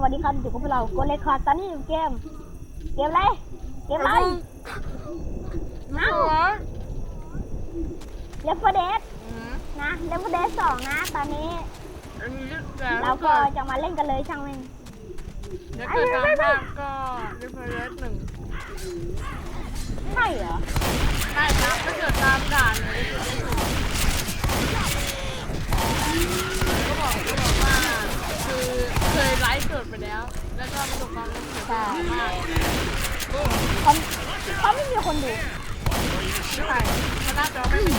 วัสดีครับอยู่กับพวกเราโกเลคอร์ตอนนี้อยู่เกม เกมอะไร เกมอะไรเอ้าเลฟเฟอร์เดสนะเลฟเฟอร์เดสสองนะ ตอนนี้อันนี้เราก็จะมาเล่นกันเลยช่างแม่งเดี๋ยวเกิดตามภาพก็เรียบร้อยหนึ่งใช่เหรอใช่ครับถ้าเกิดตามด่านเลยก็บอกก็บอกว่าคือ เคยไลฟ์สดไปแล้ว แล้วก็ประสบความสำเร็จมากเขาเขาไม่มีคนดูใช่มันน่าจะไม่มี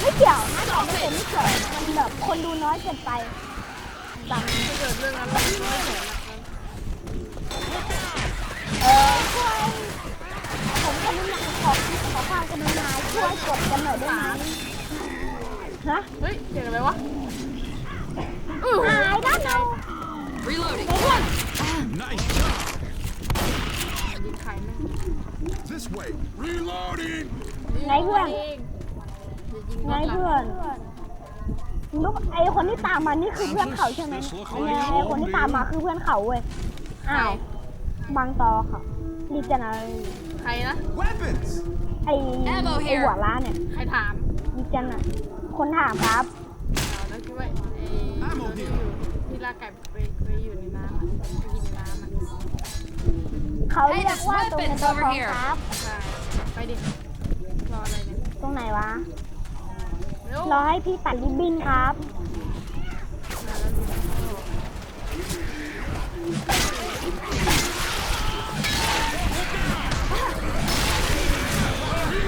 ไม่เกี่ยวนะของผมไม่เกี่ยวมันแบบคนดูน้อยเกินไปแบบถ้าเกิดเรื่องนั้นเราไม่สนหรอกนเออช่วยผมกรุณาขอขอความกรุณาช่วยกดกันหน่อยได้ไหม ฮะเฮ้ยเสียงอะไรวะอู้หายด้านเรา Reloading. เพื่อน Nice job. ยิงใครแม่ง This way. Reloading. ไงเพื่อนไงเพื่อนลูกไอคนที่ตามมานี่คือเพื่อนเขาใช่ไหมไอเนี่ยไอคนที่ตามมาคือเพื่อนเขาเว้ยอ้าวบางตอค่ะดีจังเลยใครนะ Weapons. ไอไอหัวล้านเนี่ยใครถาม ดีจังอะ คนถามครับ เอาแล้วคิดว่าไอ้ตัวที่อยู่ที่ลากไก่ไปไปอยู่ในน้ำอะไปกินในน้ำอะเขาเรียกว่าตรงในตัวของครับ ใช่ไปดิรออะไรเนี่ยตรงไหนวะ เร็วรอให้พี่ตัดริบบิ้นครับ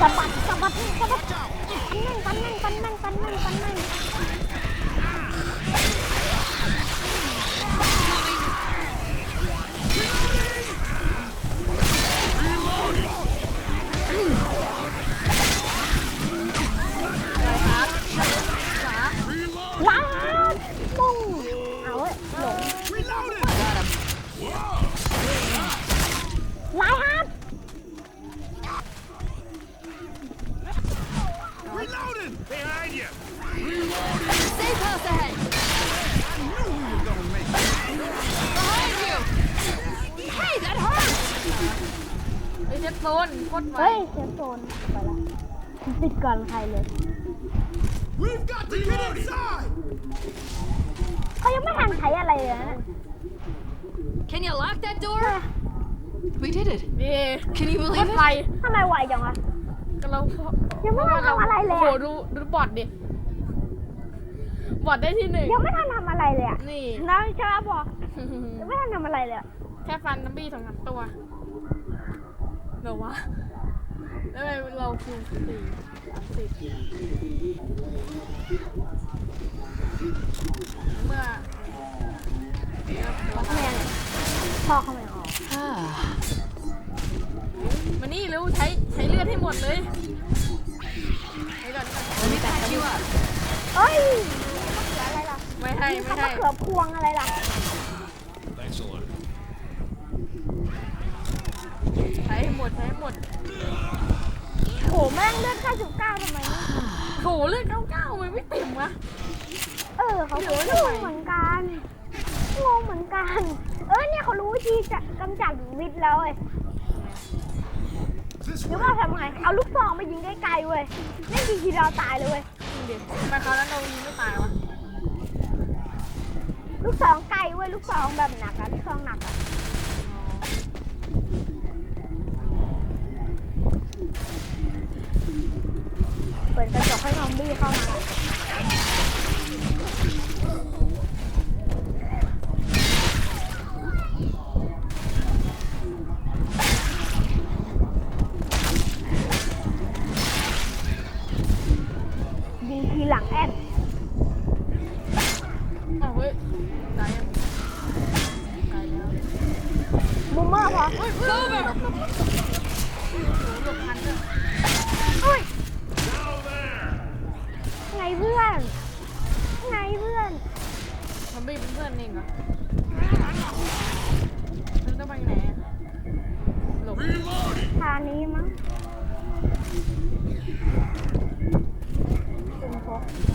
สะบัดสะบัดสะบัด ปันนั่งปันนั่งปันนั่งปันนั่น ฟโซนโคตรไวเฮ้ยเซฟโซนไปละติดก่อนใครเลย We've got to get inside. เขายังไม่ทันใช้อะไรเลยนะ Can you lock that door? We did it. นี่ Can you โค believe ตรไว it? ทำไมไวจังวะก็เรายังไม่ได้ทำอะไรเลยโอ้อะโหดูดูบอทดิบอทได้ที่หนึ่งยังไม่ทันทำอะไรเลยอะนี่ นะใช่ปะพอยังไม่ทันทำอะไรเลยอะแค่ฟันน้ำบี้สองสามตัว เหรอวะแล้วทำไมเราคูณสี่สามสิบเมื่อทำไมอะพ่อเขาไม่ออกมานี่เร็วใช้ใช้เลือดให้หมดเลยใช้ก่อน Let me back you up. เอ้ยมะเขืออะไรล่ะ ไม่ให้มีไม่คำให้มะเขือพวงอะไรล่ะ Thanks a lot. ใช้ให้ห มดใช้ให้หมดโหแม่งเลือดแค่สิบเก้าทำไมเนี่ยโถเลือดเก้าเก้ามันไม่เต็มวะเออเขาเดี๋งยวงเหมือนกันงงเหมือนกัน เออเนี่ยเขารู้วิธีจะกำจัดวิทย์แล้วเว้ย This หรือ way. ว่าทำไงเอาลูกซองมายิงไกลๆเว้ยไม่ยิงทีเดียวตายเลยเว้ยเดี๋ยวทำไมเขาวนั้นเรายิงไม่ตายวะลูกซองไกลเว้ยลูกซองแบบหนักอะลูกซองหนักอะเปิดกระจกให้ซอมบี้เข้ามายิงทีหลังแอน อ้าวเฮ้ยตายยังตายแล้ว บูมเมอร์พอ เฮ้ยเฮ้ยโอ้โหหลบทันด้วย เฮ้ย ไงเพื่อนไงเพื่อนมันไม่เป็นเพื่อนเองเหรอมันต้องไปไหนอะหลบ Reloading. ทางนี้มั้งเป็นพก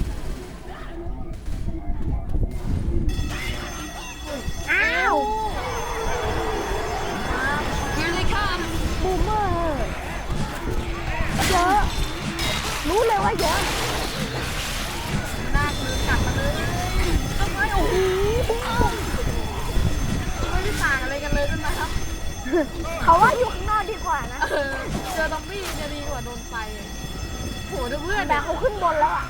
เขาว่าอยู่ข้างนอกดีกว่านะเออเจอซอมบี้จะดีกว่าโดนไฟโหเดี๋ยวเพื่อนแต่เนี่ยเขาขึ้นบนแล้วอะ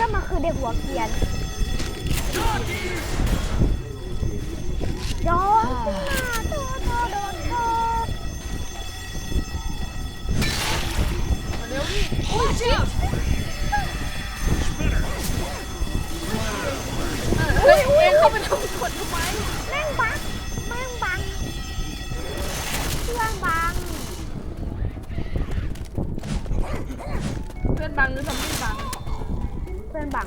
ก็มันคือเด็กหัวเกรียนย้อนขึ้นมาโดนโดนโดน Watch out! เฮ้ยเองเข้าไปทำกดทำไมแม่งบังแม่งบังเพื่อนบังเพื่อนบังหรือซอมบี้บังเพื่อนบัง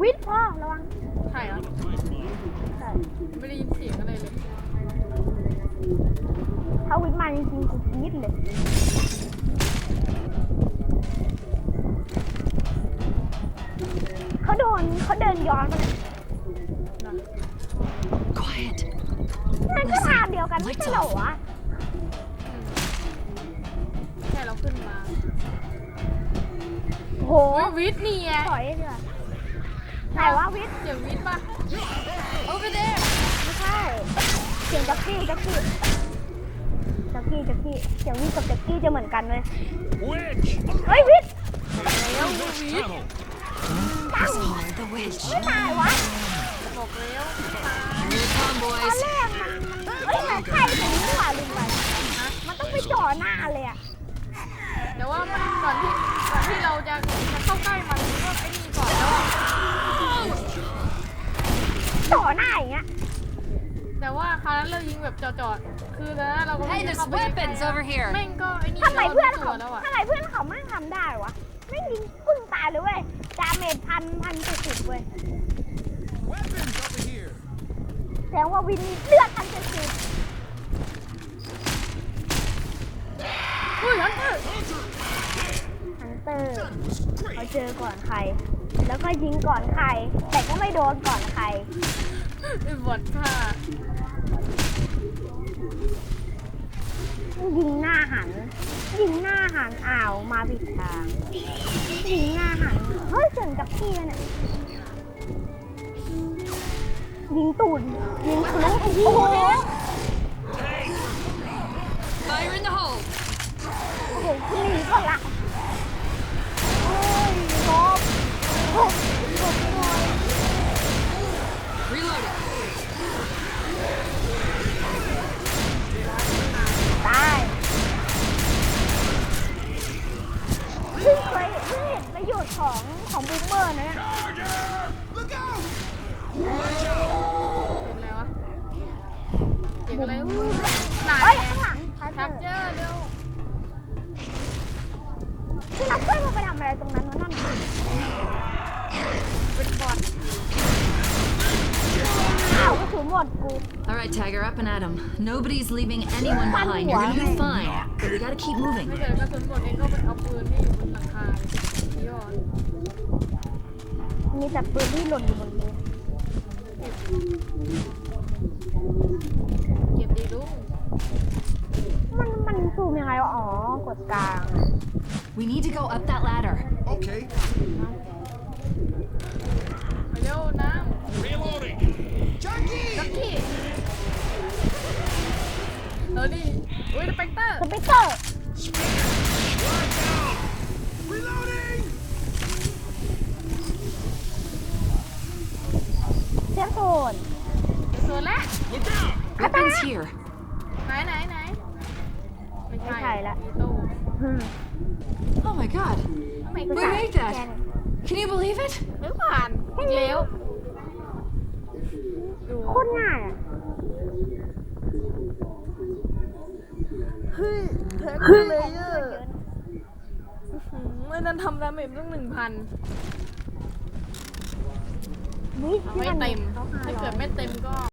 วิทย์พ่อระวังใช่เหรอใช่ไม่ได้ยินเสียงอะไรเลย ถ้าวิทย์มาจริงๆกู กรี๊ดเลยเขาโดนเขาเดินย้อนมาเลย Quiet. นั่นก็ทางเดียวกันไม่ใช่เหรอวะแค่เราขึ้นมาโหโอ้ยวิทย์นี่ไงถอยดีกว่าไหนว่าวิทย์เสียงวิทย์ปะ over there ไม่ใช่เสียงจักกี้จักกี้จั กี้จะกกี้เสียงวิทย์กับจักกี้จะเหมือนกันเลย Witch! แบบจ่อๆคือแล้วเราก็ Hey, there's weapons over here. แม่งก็ไอ้นี่ทำไมเพื่อนเขาแล้วอะทำไมเพื่อนเขาไม่ทำได้วะ ไม่ยิงพึ่งตายเลยเว้ยดาเมจพันพันเจ็ดสิบเว้ย Weapons over here! แสดงว่าวินเลือดพันเจ็ดสิบเฮ้ยฮันเตอร์ฮันเตอร์เขาเจอก่อนใคร แล้วก็ยิงก่อนใคร แต่ก็ไม่โดนก่อนใคร ไอ้บอดค่ะ ยิงหน้าหัน ยิงหน้าหันอ้าวมาผิดทาง ยิงหน้าหัน เฮ้ยเสียงจากพี่เนี่ยยิงตูดยิงทะลุโอ้โห Fire in the hole. โอ้โหคุณหนีก่อนละ อ้าวกระสุนหมดกู All right, Tiger, up and at 'em. Nobody's leaving anyone behind. You're gonna be fine. But we gotta keep moving. ไม่เกิดกระสุนหมดเองก็ไปเอาปืนที่อยู่บนหลังคาเลยยอด มีแต่ปืนที่หล่นอยู่บนนี้ เก็บดีลุง มันมันซูมยังไงวะอ๋อกดกลาง We need to go up that ladder. Okay. ไปเร็วน้ Reloading! ำจัก Jackie! กี้เออนี่อุ้ยสเปกเตอร์สเปกเตอร์ Right down! Reloading! เสียงโซนโซนแรก Look out! Weapons here. ไหนไหนไหนไม่ไม่ใช่ใช่ละอีตู้อืม Oh my god. ทำไม We กู made that. Can you believe it? ไม่ผ่านอีกแล้ว ดูโคตรง่ายอะเฮ้ยแพ็คเลยเยอะไม่นั้นทำดาเมจตั้งหนึ่งพันวิเอาไม่เต็ม ถ้าเกิดไม่เต็มก็